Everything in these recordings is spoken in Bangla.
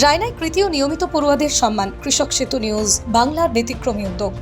রায়নায় কৃতীয় নিয়মিত পড়ুয়াদের সম্মান। কৃষক সেতু নিউজ, বাংলার ব্যতিক্রমী উদ্যোগ।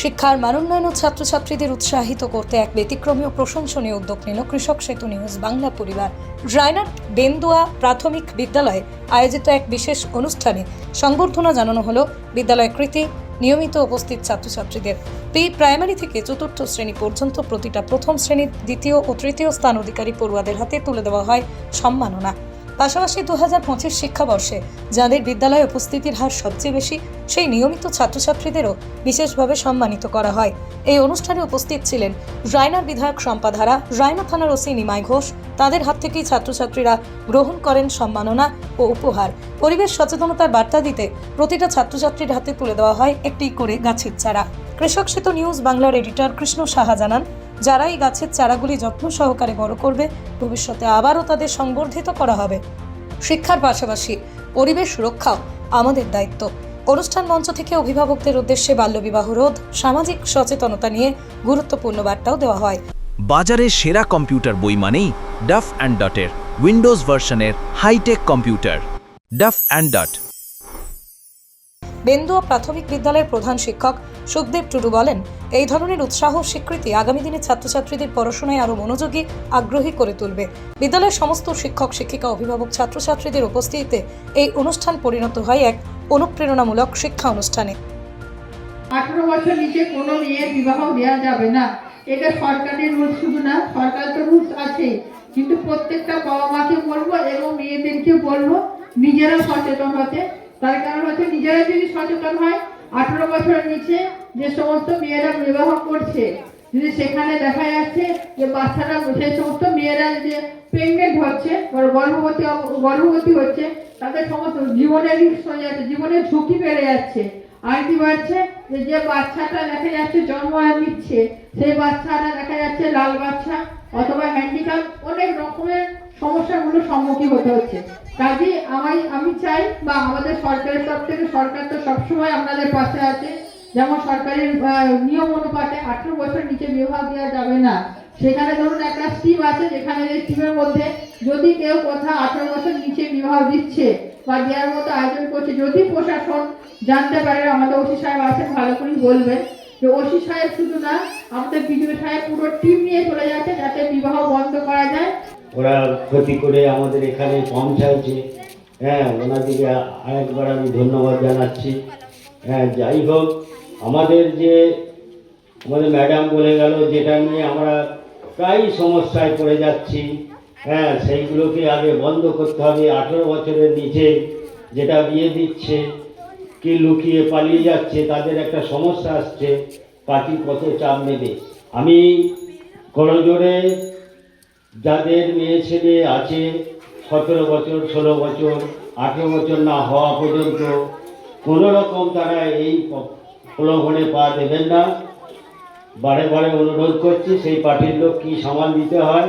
শিক্ষার মানোন্নয়ন ও ছাত্রছাত্রীদের উৎসাহিত করতে এক ব্যতিক্রমী ও প্রশংসনীয় উদ্যোগ নিল কৃষক সেতু নিউজ, বাংলা পরিবার। রায়নার বেন্দুয়া প্রাথমিক বিদ্যালয়ে আয়োজিত এক বিশেষ অনুষ্ঠানে সংবর্ধনা জানানো হলো বিদ্যালয় কৃতি, নিয়মিত উপস্থিত ছাত্রছাত্রীদের। প্রি প্রাইমারি থেকে চতুর্থ শ্রেণি পর্যন্ত প্রতিটা প্রথম শ্রেণির দ্বিতীয় ও তৃতীয় স্থান অধিকারী পড়ুয়াদের হাতে তুলে দেওয়া হয় সম্মাননা। পাশাপাশি দু হাজার পঁচিশ শিক্ষাবর্ষে যাদের বিদ্যালয়ে উপস্থিতির হার সবচেয়ে বেশি, সেই নিয়মিত ছাত্রছাত্রীদেরও বিশেষভাবে সম্মানিত করা হয়। এই অনুষ্ঠানে উপস্থিত ছিলেন রায়নার বিধায়ক সম্পাধারা রায়না থানার ওসি নিমাই ঘোষ, তাদের হাত থেকেই ছাত্রছাত্রীরা গ্রহণ করেন সম্মাননা ও উপহার। পরিবেশ সচেতনতার বার্তা দিতে প্রতিটা ছাত্রছাত্রীর হাতে তুলে দেওয়া হয় একটি করে গাছের চারা। কৃষক সেতু নিউজ বাংলার এডিটর কৃষ্ণ সাহা জানান যারা এই গাছের চারাগুলি যত্ন সহকারে বড় করবে, ভবিষ্যতে আবারও তাদের সংবর্ধিত করা হবে। শিক্ষার পাশাপাশি পরিবেশ রক্ষাও আমাদের দায়িত্ব। অনুষ্ঠান মঞ্চ থেকে অভিভাবকদের উদ্দেশ্যে বাল্যবিবাহ রোধ, সামাজিক সচেতনতা নিয়ে গুরুত্বপূর্ণ বার্তাও দেওয়া হয়। বাজারে সেরা কম্পিউটার বই মানেই ডাফ অ্যান্ড ডটের উইন্ডোজ ভার্সনের hitech computer Duff and Dot Bendua প্রাথমিক বিদ্যালয়ের প্রধান শিক্ষক সুখদেব টুডু বলেন, এই ধরনের উৎসাহ স্বীকৃতি আগামী দিনে ছাত্রছাত্রীদের পড়াশোনায় আরও মনোযোগী, আগ্রহী করে তুলবে। বিদ্যালয়ের সমস্ত শিক্ষক, শিক্ষিকা, অভিভাবক, ছাত্রছাত্রীদের উপস্থিতিতে এই অনুষ্ঠান পরিণত হয় এক অনুপ্রেরণামূলক শিক্ষা অনুষ্ঠানে। আঠারো বছর নিচে কোনো মেয়ের বিবাহ দেওয়া যাবে না। এটা সরকারের রুলস শুধু না, সরকার তো রুলস আছে কিন্তু প্রত্যেকটা বাবা মাকে বলব এবং মেয়েদেরকে বলব, নিজেরা সচেতন হতে। তার কারণ হচ্ছে নিজেরা যদি সচেতন হয়, আঠারো বছরের নিচে যে সমস্ত মেয়েরা বিবাহ করছে, যদি সেখানে দেখা যাচ্ছে যে বাচ্চারা সেই সমস্ত মেয়েরা যে প্রেগনেন্ট হচ্ছে গর্ভবতী গর্ভবতী হচ্ছে, তাদের সমস্ত জীবনের রিস্ক হয়ে যাচ্ছে, জীবনের ঝুঁকি বেড়ে যাচ্ছে। আর কি বাড়ছে যে যে বাচ্চাটা দেখা যাচ্ছে জন্ম নিচ্ছে, সেই বাচ্চাটা দেখা যাচ্ছে লাল বাচ্চা অথবা হ্যান্ডিক্যাপ অনেক রকমের সমস্যাগুলো সম্মুখীন হতে হচ্ছে। কাজে আমি আমি চাই বা আমাদের সরকারের তরফ থেকে, সরকার তো সবসময় আপনাদের পাশে আছে। যেমন সরকারের নিয়ম অনুপাতে আঠেরো বছর নিচে বিবাহ দেওয়া যাবে না। সেখানে ধরুন একটা স্কিম আছে, যেখানে এই স্কিমের মধ্যে যদি কেউ কোথাও আঠেরো বছর নিচে বিবাহ দিচ্ছে বা দেওয়ার মতো আয়োজন করছে। যদি প্রশাসন জানতে পারে, আমাদের ওসি সাহেব আছেন, ভালো করে বলবেন যে ওসি সাহেব শুধু না, আমাদের বিজেপি সাহেব পুরো টিম নিয়ে চলে যাচ্ছে যাতে বিবাহ বন্ধ করা যায়। ওরা ক্ষতি করে আমাদের এখানে পৌঁছাইছে হ্যাঁ ওনাদেরকে আরেকবার আমি ধন্যবাদ জানাচ্ছি। হ্যাঁ যাই হোক, আমাদের যে আমাদের ম্যাডাম বলে গেল, যেটা নিয়ে আমরা প্রায় সমস্যায় পড়ে যাচ্ছি। হ্যাঁ সেইগুলোকে আগে বন্ধ করতে হবে। আঠেরো বছরের নিচে যেটা বিয়ে দিচ্ছে, কি লুকিয়ে পালিয়ে যাচ্ছে, তাদের একটা সমস্যা আসছে পার্টি কত চাপ নেবে। আমি করজোরে যাদের মেয়ে ছেলে আছে, সতেরো বছর, ষোলো বছর, আঠেরো বছর না হওয়া পর্যন্ত কোনো রকম তারা এই প্রলোভনে পা দেবেন না। বারে বারে অনুরোধ করছি, সেই পার্টির লোক কী সামাল দিতে হয়?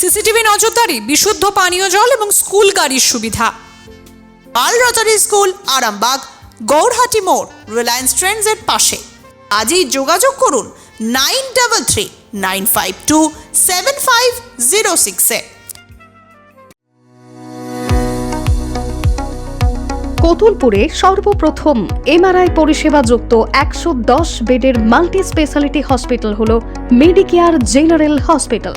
সিসিটিভি নজরদারি, বিশুদ্ধ পানীয় জল এবং স্কুল গাড়ির সুবিধা। পাল রজারি স্কুল, আরামবাগ, গৌরহাটি মোড়, রিলায়েন্স ট্রেন্ডসের পাশে। আজই যোগাযোগ করুন nine double three nine five two seven five zero সিক্সে কতুলপুরে সর্বপ্রথম এমআরআই পরিষেবা যুক্ত একশো দশ বেডের মাল্টি স্পেশালিটি হসপিটাল হল মেডিকেয়ার জেনারেল হসপিটাল।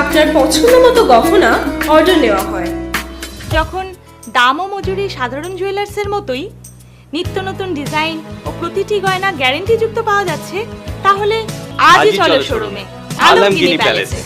আপনার পছন্দ মতো গহনা অর্ডার নেওয়া হয়। যখন দাম ও মজুরি সাধারণ জুয়েলার্সের মতোই নিত্য নতুন ডিজাইন ও প্রতিটি গয়না গ্যারেন্টি যুক্ত পাওয়া যাচ্ছে তাহলে আজই চলো শোরুমে আলমগিরি আলমগিনি প্যালেসে।